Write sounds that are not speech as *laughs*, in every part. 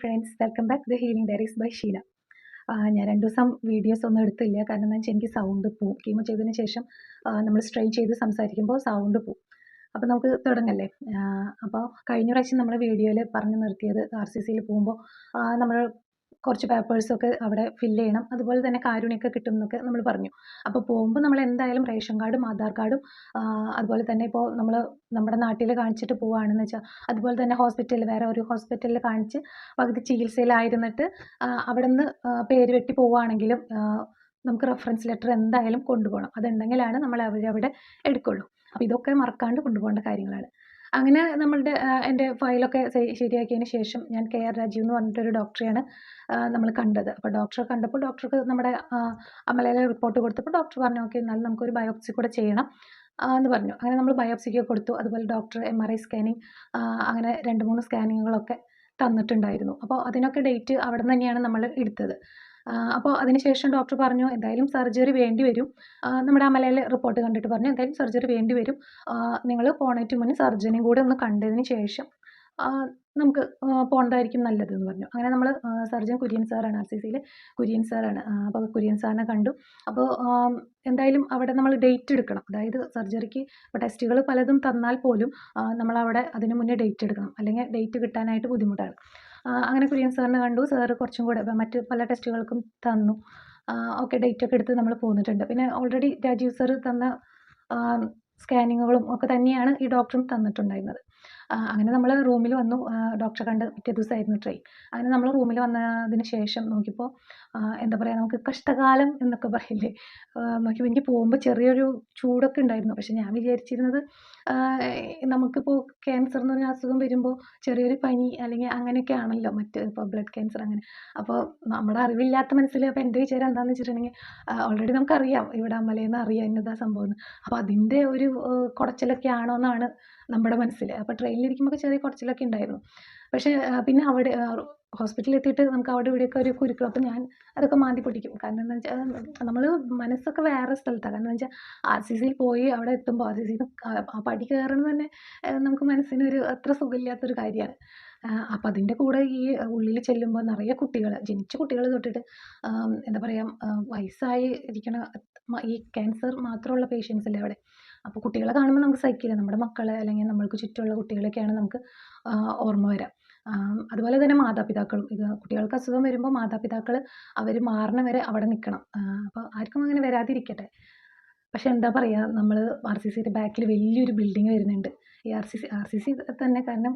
Friends welcome back the healing diaries by Sheela ഞാൻ രണ്ട് ദിവസം വീഡിയോസ് ഒന്നും എടുത്തില്ല. കാരണം എന്താ വെച്ചാൽ എനിക്ക് സൗണ്ട് പോവും. കീമോ ചെയ്തതിന് ശേഷം നമ്മൾ സ്ട്രെയിൻ ചെയ്ത് സംസാരിക്കുമ്പോൾ സൗണ്ട് പോവും. അപ്പോൾ നമുക്ക് തുടങ്ങല്ലേ? അപ്പോൾ കഴിഞ്ഞ പ്രാവശ്യം നമ്മൾ വീഡിയോയിൽ പറഞ്ഞു നിർത്തിയത് ആർ സി സിയിൽ പോകുമ്പോൾ നമ്മൾ കുറച്ച് പേപ്പേഴ്സൊക്കെ അവിടെ ഫില്ല് ചെയ്യണം. അതുപോലെ തന്നെ കാരുണ്യൊക്കെ കിട്ടും എന്നൊക്കെ നമ്മൾ പറഞ്ഞു. അപ്പോൾ പോകുമ്പോൾ നമ്മൾ എന്തായാലും റേഷൻ കാർഡും ആധാർ കാർഡും അതുപോലെ തന്നെ ഇപ്പോൾ നമ്മൾ നമ്മുടെ നാട്ടിൽ കാണിച്ചിട്ട് പോവുകയാണെന്ന് വെച്ചാൽ അതുപോലെ തന്നെ ഹോസ്പിറ്റലിൽ വേറെ ഒരു ഹോസ്പിറ്റലിൽ കാണിച്ച് പകുതി ചികിത്സയിലായിരുന്നിട്ട് അവിടെ നിന്ന് പേര് വെട്ടി പോവുകയാണെങ്കിലും നമുക്ക് റെഫറൻസ് ലെറ്റർ എന്തായാലും കൊണ്ടുപോകണം. അതുണ്ടെങ്കിലാണ് നമ്മൾ അവരവിടെ എടുക്കുള്ളൂ. അപ്പോൾ ഇതൊക്കെ മറക്കാണ്ട് കൊണ്ടുപോകേണ്ട കാര്യങ്ങളാണ്. അങ്ങനെ നമ്മളുടെ എന്റെ ഫയലൊക്കെ ശരിയാക്കിയതിന് ശേഷം ഞാൻ കെ ആർ രാജീവ് എന്ന് പറഞ്ഞിട്ടൊരു ഡോക്ടറെയാണ് നമ്മൾ കണ്ടത്. അപ്പോൾ ഡോക്ടറെ കണ്ടപ്പോൾ ഡോക്ടർക്ക് നമ്മുടെ അമലയിലെ റിപ്പോർട്ട് കൊടുത്തപ്പോൾ ഡോക്ടർ പറഞ്ഞു ഓക്കെ എന്നാലും നമുക്കൊരു ബയോപ്സി കൂടെ ചെയ്യണം എന്ന് പറഞ്ഞു. അങ്ങനെ നമ്മൾ ബയോപ്സിക്ക് കൊടുത്തു. അതുപോലെ doctor M R I scanning അങ്ങനെ രണ്ട് മൂന്ന് സ്കാനിങ്ങുകളൊക്കെ തന്നിട്ടുണ്ടായിരുന്നു. അപ്പോൾ അതിനൊക്കെ ഡേറ്റ് അവിടെ നിന്ന് തന്നെയാണ് നമ്മൾ എടുത്തത്. അപ്പോൾ അതിനുശേഷം ഡോക്ടർ പറഞ്ഞു എന്തായാലും സർജറി വേണ്ടി വരും. നമ്മുടെ അമലയിലെ റിപ്പോർട്ട് കണ്ടിട്ട് പറഞ്ഞു എന്തായാലും സർജറി വേണ്ടി വരും. നിങ്ങൾ പോണേറ്റ് മുന്നേ സർജനും കൂടെ ഒന്ന് കണ്ടതിന് ശേഷം നമുക്ക് പോകേണ്ടതായിരിക്കും നല്ലതെന്ന് പറഞ്ഞു. അങ്ങനെ നമ്മൾ സർജൻ കുര്യൻ സാറാണ് ആർ സി സിയിൽ കുര്യൻ സാറാണ് അപ്പോൾ കുര്യൻ സാറിനെ കണ്ടു. അപ്പോൾ എന്തായാലും അവിടെ നമ്മൾ ഡേറ്റ് എടുക്കണം. അതായത് സർജറിക്ക് ഇപ്പോൾ ടെസ്റ്റുകൾ പലതും തന്നാൽ പോലും നമ്മളവിടെ അതിന് മുന്നേ ഡേറ്റ് എടുക്കണം. അല്ലെങ്കിൽ ഡേറ്റ് കിട്ടാനായിട്ട് ബുദ്ധിമുട്ടാണ്. അങ്ങനെ കുര്യൻ സാറിനെ കണ്ടു. സാറ് കുറച്ചും കൂടെ മറ്റ് പല ടെസ്റ്റുകൾക്കും തന്നു. ഓക്കെ ഡേറ്റ് ഒക്കെ എടുത്ത് നമ്മൾ പോന്നിട്ടുണ്ട്. പിന്നെ ഓൾറെഡി രാജീവ് സാർ തന്ന സ്കാനിങ്ങുകളും ഒക്കെ തന്നെയാണ് ഈ ഡോക്ടറും തന്നിട്ടുണ്ടായിരുന്നത്. അങ്ങനെ നമ്മൾ റൂമിൽ വന്നു. ഡോക്ടറെ കണ്ട് പിറ്റേ ദിവസമായിരുന്നു ട്രെയിൻ അങ്ങനെ നമ്മൾ റൂമിൽ വന്നതിന് ശേഷം നോക്കിയപ്പോൾ എന്താ പറയുക നമുക്ക് കഷ്ടകാലം എന്നൊക്കെ പറയില്ലേ? നോക്കിയപ്പോൾ എനിക്ക് പോകുമ്പോൾ ചെറിയൊരു ചൂടൊക്കെ ഉണ്ടായിരുന്നു. പക്ഷേ ഞാൻ വിചാരിച്ചിരുന്നത് നമുക്കിപ്പോൾ ക്യാൻസർ എന്ന് പറഞ്ഞ അസുഖം വരുമ്പോൾ ചെറിയൊരു പനി അല്ലെങ്കിൽ അങ്ങനെയൊക്കെ ആണല്ലോ മറ്റ് ഇപ്പോൾ ബ്ലഡ് ക്യാൻസർ അങ്ങനെ. അപ്പോൾ നമ്മുടെ അറിവില്ലാത്ത മനസ്സിൽ അപ്പോൾ എന്റെ വിചാരം എന്താണെന്ന് വെച്ചിട്ടുണ്ടെങ്കിൽ ഓൾറെഡി നമുക്കറിയാം ഇവിടെ അമലേന്ന് അറിയാം എന്നതാ സംഭവം എന്ന് അപ്പോൾ അതിന്റെ ഒരു കുടച്ചിലൊക്കെ ആണോ എന്നാണ് നമ്മുടെ മനസ്സിൽ അപ്പോൾ ട്രെയിനിലിരിക്കുമ്പോൾ ചെറിയ കുറച്ചിലൊക്കെ ഉണ്ടായിരുന്നു. പക്ഷേ പിന്നെ അവിടെ ഹോസ്പിറ്റലിൽ എത്തിയിട്ട് നമുക്ക് അവിടെ ഇവിടെയൊക്കെ ഒരു കുരുക്കൾ. അപ്പോൾ ഞാൻ അതൊക്കെ മാന്തി പൊട്ടിക്കും. കാരണം എന്താ വെച്ചാൽ നമ്മൾ മനസ്സൊക്കെ വേറെ സ്ഥലത്താണ് കാരണം എന്താ വെച്ചാൽ ആർ സി സിയിൽ പോയി അവിടെ എത്തുമ്പോൾ ആർ സി സിയിൽ ആ പടി കയറുന്നത് തന്നെ നമുക്ക് മനസ്സിനൊരു അത്ര സുഖമില്ലാത്തൊരു കാര്യമാണ്. അപ്പം അതിന്റെ കൂടെ ഈ ഉള്ളിൽ ചെല്ലുമ്പോൾ നിറയെ കുട്ടികൾ ജനിച്ച കുട്ടികൾ തൊട്ടിട്ട് എന്താ പറയുക വയസ്സായി ഇരിക്കണ ഈ ക്യാൻസർ മാത്രമുള്ള പേഷ്യൻസ് അല്ലേ അവിടെ? അപ്പോൾ കുട്ടികളെ കാണുമ്പോൾ നമുക്ക് സഹിക്കില്ല. നമ്മുടെ മക്കളെ അല്ലെങ്കിൽ നമ്മൾക്ക് ചുറ്റുമുള്ള കുട്ടികളൊക്കെയാണ് നമുക്ക് ഓർമ്മ വരാം. അതുപോലെ തന്നെ മാതാപിതാക്കളും. ഇത് കുട്ടികൾക്ക് അസുഖം വരുമ്പോൾ മാതാപിതാക്കൾ അവർ മാറണ വരെ അവിടെ നിൽക്കണം അപ്പോൾ ആർക്കും അങ്ങനെ വരാതിരിക്കട്ടെ. പക്ഷെ എന്താ പറയുക നമ്മൾ ആർ സി സിയുടെ ബാക്കിൽ വലിയൊരു ബിൽഡിങ് വരുന്നുണ്ട്. ഈ R C C R C C തന്നെ കാരണം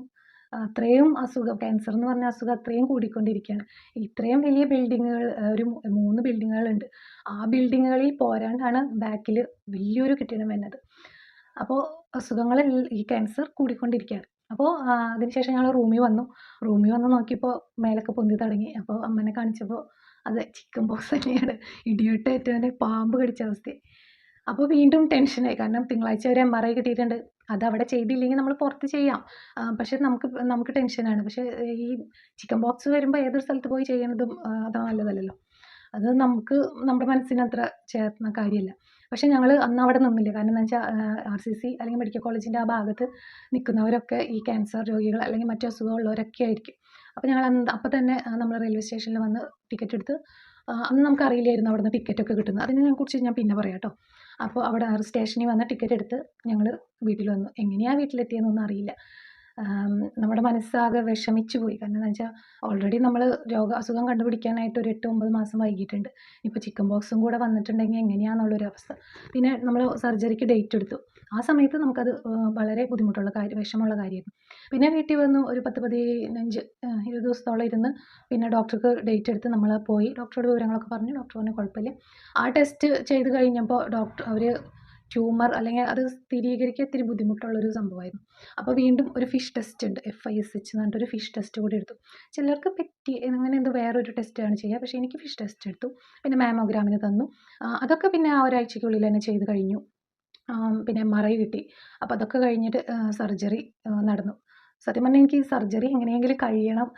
അത്രയും അസുഖം ക്യാൻസർ എന്ന് പറഞ്ഞ അസുഖം അത്രയും കൂടിക്കൊണ്ടിരിക്കുകയാണ്. ഇത്രയും വലിയ ബിൽഡിങ്ങുകൾ ഒരു മൂന്ന് ബിൽഡിങ്ങുകളുണ്ട് ആ ബിൽഡിങ്ങുകളിൽ പോരാണ്ടാണ് ബാക്കിൽ വലിയൊരു കെട്ടിടം വരുന്നത് അപ്പോൾ അസുഖങ്ങൾ ഈ ക്യാൻസർ കൂടിക്കൊണ്ടിരിക്കുകയാണ്. അപ്പോൾ അതിനുശേഷം ഞങ്ങൾ റൂമിൽ വന്നു. റൂമിൽ വന്ന് നോക്കിയപ്പോൾ മേലൊക്കെ പൊന്തി തുടങ്ങി. അപ്പോൾ അമ്മനെ കാണിച്ചപ്പോൾ അത് ചിക്കൻ ബോക്സ് തന്നെയാണ്. *laughs* ഇടിയിട്ട് ഏറ്റവും പാമ്പ് കടിച്ച അവസ്ഥയായി അപ്പോൾ വീണ്ടും ടെൻഷനായി കാരണം തിങ്കളാഴ്ച ഒരു എം ആർ ഐ കിട്ടിയിട്ടുണ്ട്. അത് അവിടെ ചെയ്തില്ലെങ്കിൽ നമ്മൾ പുറത്ത് ചെയ്യാം. പക്ഷെ നമുക്ക് നമുക്ക് ടെൻഷനാണ് പക്ഷേ ഈ ചിക്കൻ ബോക്സ് വരുമ്പോൾ ഏതൊരു സ്ഥലത്ത് പോയി ചെയ്യുന്നതും അത് നല്ലതല്ലല്ലോ. അത് നമുക്ക് നമ്മുടെ മനസ്സിന് അത്ര ചേർന്ന കാര്യമല്ല പക്ഷേ ഞങ്ങൾ അന്ന് അവിടെ നിന്നില്ല. കാരണം എന്താ വെച്ചാൽ ആർ സി സി അല്ലെങ്കിൽ മെഡിക്കൽ കോളേജിന്റെ ആ ഭാഗത്ത് നിൽക്കുന്നവരൊക്കെ ഈ ക്യാൻസർ രോഗികൾ അല്ലെങ്കിൽ മറ്റു അസുഖമുള്ളവരൊക്കെ ആയിരിക്കും. അപ്പോൾ ഞങ്ങൾ അന്ന് അപ്പോൾ തന്നെ നമ്മൾ റെയിൽവേ സ്റ്റേഷനിൽ വന്ന് ടിക്കറ്റ് എടുത്ത് അന്ന് നമുക്ക് അറിയില്ലായിരുന്നു അവിടെ നിന്ന് ടിക്കറ്റൊക്കെ കിട്ടുന്നത്. അതിനെ കുറിച്ച് ഞാൻ പിന്നെ പറയാം കേട്ടോ അപ്പോൾ അവിടെ സ്റ്റേഷനിൽ വന്ന് ടിക്കറ്റ് എടുത്ത് ഞങ്ങൾ വീട്ടിൽ വന്നു. എങ്ങനെയാണ് വീട്ടിലെത്തിയതെന്നൊന്നും അറിയില്ല. നമ്മുടെ മനസ്സാകെ വിഷമിച്ചു പോയി കാരണം എന്താ വെച്ചാൽ ഓൾറെഡി നമ്മൾ രോഗ അസുഖം കണ്ടുപിടിക്കാനായിട്ട് ഒരു എട്ട് ഒമ്പത് മാസം വൈകിയിട്ടുണ്ട്. ഇപ്പോൾ ചിക്കൻ ബോക്സും കൂടെ വന്നിട്ടുണ്ടെങ്കിൽ എങ്ങനെയാണെന്നുള്ളൊരു അവസ്ഥ. പിന്നെ നമ്മൾ സർജറിക്ക് ഡേറ്റ് എടുത്തു. ആ സമയത്ത് നമുക്കത് വളരെ ബുദ്ധിമുട്ടുള്ള കാര്യം വിഷമമുള്ള കാര്യമായിരുന്നു. പിന്നെ വീട്ടിൽ വന്നു ഒരു പത്ത് പതിനഞ്ച് ഇരുപത് ദിവസത്തോളം ഇരുന്ന് പിന്നെ ഡോക്ടർക്ക് ഡേറ്റ് എടുത്ത് നമ്മൾ പോയി. ഡോക്ടറോട് വിവരങ്ങളൊക്കെ പറഞ്ഞു. ഡോക്ടർ പറഞ്ഞു കുഴപ്പമില്ല. ആ ടെസ്റ്റ് ചെയ്ത് കഴിഞ്ഞപ്പോൾ ഡോക്ടർ അവർ ട്യൂമർ അല്ലെങ്കിൽ അത് സ്ഥിരീകരിക്കാൻ ഇത്തിരി ബുദ്ധിമുട്ടുള്ളൊരു സംഭവമായിരുന്നു. അപ്പോൾ വീണ്ടും ഒരു ഫിഷ് ടെസ്റ്റ് ഉണ്ട് എഫ് ഐ എസ് എച്ച് എന്ന് പറഞ്ഞിട്ടൊരു ഫിഷ് ടെസ്റ്റ് കൂടി എടുത്തു. ചിലർക്ക് പറ്റി അങ്ങനെ എന്തോ വേറൊരു ടെസ്റ്റാണ് ചെയ്യുക പക്ഷേ എനിക്ക് ഫിഷ് ടെസ്റ്റ് എടുത്തു പിന്നെ മാമോഗ്രാമിന് തന്നു. അതൊക്കെ പിന്നെ ആ ഒരാഴ്ചയ്ക്കുള്ളിൽ തന്നെ ചെയ്ത് കഴിഞ്ഞു. പിന്നെ എം കിട്ടി. അപ്പോൾ അതൊക്കെ കഴിഞ്ഞിട്ട് സർജറി നടന്നു. സത്യം പറഞ്ഞാൽ എനിക്ക് സർജറി എങ്ങനെയെങ്കിലും കഴിയണം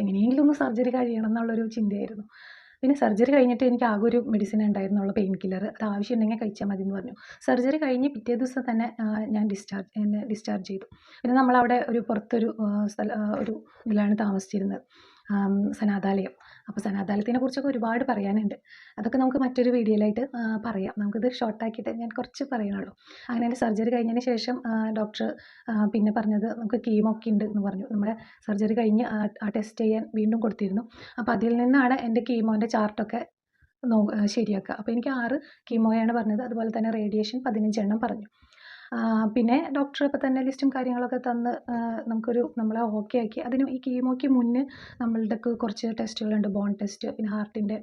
എങ്ങനെയെങ്കിലും ഒന്ന് സർജറി കഴിയണം എന്നുള്ളൊരു ചിന്തയായിരുന്നു. പിന്നെ സർജറി കഴിഞ്ഞിട്ട് എനിക്ക് ആകെ ഒരു മെഡിസിൻ ഉണ്ടായിരുന്നുള്ളൂ പെയിൻ കില്ലർ അത് ആവശ്യമുണ്ടെങ്കിൽ കഴിച്ചാൽ മതി എന്ന് പറഞ്ഞു. സർജറി കഴിഞ്ഞ് പിറ്റേ ദിവസം തന്നെ ഞാൻ ഡിസ്ചാർജ് എന്നെ ഡിസ്ചാർജ് ചെയ്തു. പിന്നെ നമ്മളവിടെ ഒരു പുറത്തൊരു സ്ഥല ഒരു ഇതിലാണ് താമസിച്ചിരുന്നത്. സനാതാലയം അപ്പോൾ സനാതാലയത്തിനെ കുറിച്ചൊക്കെ ഒരുപാട് പറയാനുണ്ട്. അതൊക്കെ നമുക്ക് മറ്റൊരു വീഡിയോയിലായിട്ട് പറയാം. നമുക്കിത് ഷോർട്ടാക്കിയിട്ട് ഞാൻ കുറച്ച് പറയണുള്ളൂ. അങ്ങനെ എന്റെ സർജറി കഴിഞ്ഞതിന് ശേഷം ഡോക്ടർ പിന്നെ പറഞ്ഞത് നമുക്ക് കീമോ ഒക്കെ ഉണ്ട് എന്ന് പറഞ്ഞു. നമ്മുടെ സർജറി കഴിഞ്ഞ് ആ- ടെസ്റ്റ് ചെയ്യാൻ വീണ്ടും കൊടുത്തിരുന്നു. അപ്പോൾ അതിൽ നിന്നാണ് എന്റെ കീമോന്റെ ചാർട്ടൊക്കെ നോ ശരിയാക്കുക. അപ്പോൾ എനിക്ക് ആറ് കീമോയാണ് പറഞ്ഞത്. അതുപോലെ തന്നെ റേഡിയേഷൻ പതിനഞ്ചെണ്ണം പറഞ്ഞു. പിന്നെ ഡോക്ടർ ഇപ്പോൾ തന്നെ ലിസ്റ്റും കാര്യങ്ങളൊക്കെ തന്ന് നമുക്കൊരു നമ്മളെ ഓക്കെ ആക്കി. അതിന് ഈ കീമോയ്ക്ക് മുന്നേ നമ്മളുടെ കുറച്ച് ടെസ്റ്റുകളുണ്ട് ബോൺ ടെസ്റ്റ് പിന്നെ ഹാർട്ടിന്റെ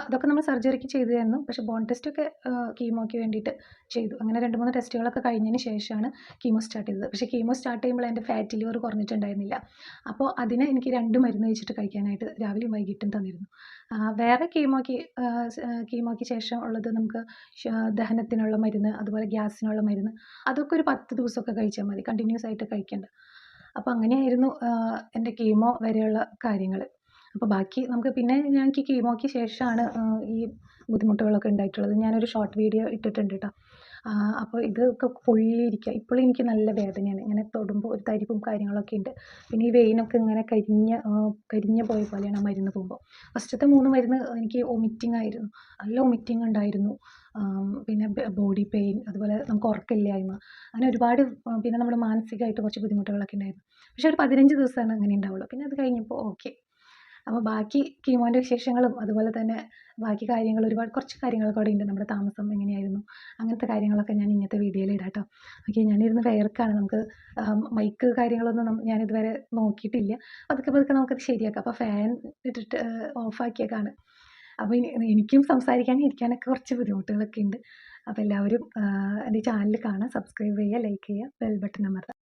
അതൊക്കെ നമ്മൾ സർജറിക്ക് ചെയ്തു തരുന്നു പക്ഷേ ബോൺ ടെസ്റ്റൊക്കെ കീമോയ്ക്ക് വേണ്ടിയിട്ട് ചെയ്തു. അങ്ങനെ രണ്ട് മൂന്ന് ടെസ്റ്റുകളൊക്കെ കഴിഞ്ഞതിന് ശേഷമാണ് കീമോ സ്റ്റാർട്ട് ചെയ്തത്. പക്ഷേ കീമോ സ്റ്റാർട്ട് ചെയ്യുമ്പോൾ എന്റെ ഫാറ്റ് ലിവർ കുറഞ്ഞിട്ടുണ്ടായിരുന്നില്ല. അപ്പോൾ അതിന് എനിക്ക് രണ്ട് മരുന്ന് വെച്ചിട്ട് കഴിക്കാനായിട്ട് രാവിലെയും വൈകിട്ടും തന്നിരുന്നു. വേറെ കീമോയ്ക്ക് കീമോയ്ക്ക് ശേഷം ഉള്ളത് നമുക്ക് ദഹനത്തിനുള്ള മരുന്ന് അതുപോലെ ഗ്യാസിനുള്ള മരുന്ന് അതൊക്കെ ഒരു പത്ത് ദിവസമൊക്കെ കഴിച്ചാൽ മതി. കണ്ടിന്യൂസ് ആയിട്ട് കഴിക്കേണ്ട. അപ്പോൾ അങ്ങനെയായിരുന്നു എന്റെ കീമോ വരെയുള്ള കാര്യങ്ങൾ. അപ്പോൾ ബാക്കി നമുക്ക് പിന്നെ ഞങ്ങൾക്ക് കീമോയ്ക്ക് ശേഷമാണ് ഈ ബുദ്ധിമുട്ടുകളൊക്കെ ഉണ്ടായിട്ടുള്ളത്. ഞാനൊരു ഷോർട്ട് വീഡിയോ ഇട്ടിട്ടുണ്ട് കേട്ടോ അപ്പോൾ ഇതൊക്കെ പൊള്ളിയിരിക്കുക ഇപ്പോഴും എനിക്ക് നല്ല വേദനയാണ്. ഇങ്ങനെ തൊടുമ്പോൾ ഒരു തരിപ്പും കാര്യങ്ങളൊക്കെ ഉണ്ട് പിന്നെ ഈ വെയിനൊക്കെ ഇങ്ങനെ കരിഞ്ഞ കരിഞ്ഞ പോയ പോലെയാണ് ആ മരുന്ന് പോകുമ്പോൾ ഫസ്റ്റത്തെ മൂന്ന് മരുന്ന് എനിക്ക് വൊമിറ്റിംഗ് ആയിരുന്നു. നല്ല വൊമിറ്റിംഗ് ഉണ്ടായിരുന്നു പിന്നെ ബോഡി പെയിൻ അതുപോലെ നമുക്ക് ഉറക്കമില്ലായ്മ. അങ്ങനെ ഒരുപാട് പിന്നെ നമ്മുടെ മാനസികമായിട്ട് കുറച്ച് ബുദ്ധിമുട്ടുകളൊക്കെ ഉണ്ടായിരുന്നു പക്ഷേ ഒരു പതിനഞ്ച് ദിവസമാണ് അങ്ങനെ ഉണ്ടാവുള്ളൂ പിന്നെ അത് കഴിഞ്ഞപ്പോൾ ഓക്കെ അപ്പോൾ ബാക്കി കീമോന്റെ വിശേഷങ്ങളും അതുപോലെ തന്നെ ബാക്കി കാര്യങ്ങൾ ഒരുപാട് കുറച്ച് കാര്യങ്ങളൊക്കെ അവിടെ ഉണ്ട്. നമ്മുടെ താമസം എങ്ങനെയായിരുന്നു? അങ്ങനത്തെ കാര്യങ്ങളൊക്കെ ഞാൻ ഇന്നത്തെ വീഡിയോയിൽ ഇടാം കേട്ടോ ഓക്കെ ഞാനിരുന്ന് വേർക്കാണ്. നമുക്ക് മൈക്ക് കാര്യങ്ങളൊന്നും ഞാനിതുവരെ നോക്കിയിട്ടില്ല. അതൊക്കെ പതുക്കെ നമുക്കത് ശരിയാക്കാം. അപ്പോൾ ഫാൻ ഇട്ടിട്ട് ഓഫാക്കിയേക്കാണ് അപ്പോൾ എനിക്കും സംസാരിക്കാനും ഇരിക്കാനൊക്കെ കുറച്ച് ബുദ്ധിമുട്ടുകളൊക്കെ ഉണ്ട്. അപ്പോൾ എല്ലാവരും എന്റെ ചാനൽ കാണാം. സബ്സ്ക്രൈബ് ചെയ്യുക ലൈക്ക് ചെയ്യുക ബെൽ ബട്ടൺ അമർത്തുക.